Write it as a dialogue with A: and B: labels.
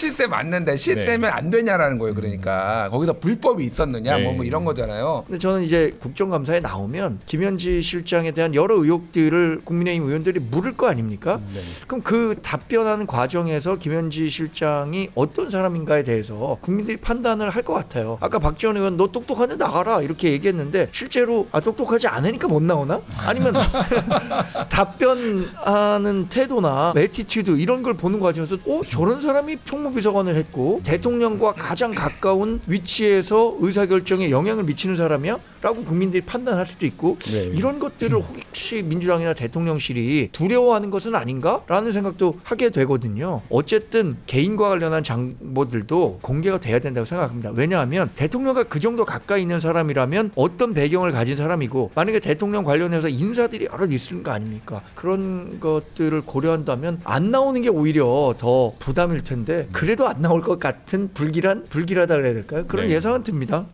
A: 실세 맞는데 실세면 안 되냐라는 거예요. 그러니까 거기서 불법이 있었느냐
B: 네.
A: 뭐, 뭐 이런 거잖아요.
C: 근데 저는 이제 국정감사에 나오면 김현지 실장에 대한 여러 의혹들을 국민의힘 의원들이 물을 거 아닙니까?
B: 네.
C: 그럼 그 답변하는 과정에서 김현지 실장이 어떤 사람인가에 대해서 국민들이 판단을 할 것 같아요. 아까 박지원 의원 너 똑똑한데 나가라 이렇게 얘기했는데 실제로 아 똑똑하지 않으니까 못 나오나? 아니면 답변하는 태도나 애티튜드 이런 걸 보는 과정에서 어 저런 사람이 총무비서관을 했고 대통령과 가장 가까운 위치에서 의사결정에 영향을 미치는 사람이야? 라고 국민들이 판단할 수도 있고
B: 네.
C: 이런 것들을 혹시 민주당이나 대통령실이 두려워하는 것은 아닌가라는 생각도 하게 되거든요. 어쨌든 개인과 관련한 정보들도 공개가 돼야 된다고 생각합니다. 왜냐하면 대통령과 그 정도 가까이 있는 사람이라면 어떤 배경을 가진 사람이고 만약에 대통령 관련해서 인사들이 여러 있을 거 아닙니까? 그런 것들을 고려한다면 안 나오는 게 오히려 더 부담일 텐데 그래도 안 나올 것 같은 불길한 불길하다 그래야 될까요? 그런
B: 네.
C: 예상은 듭니다.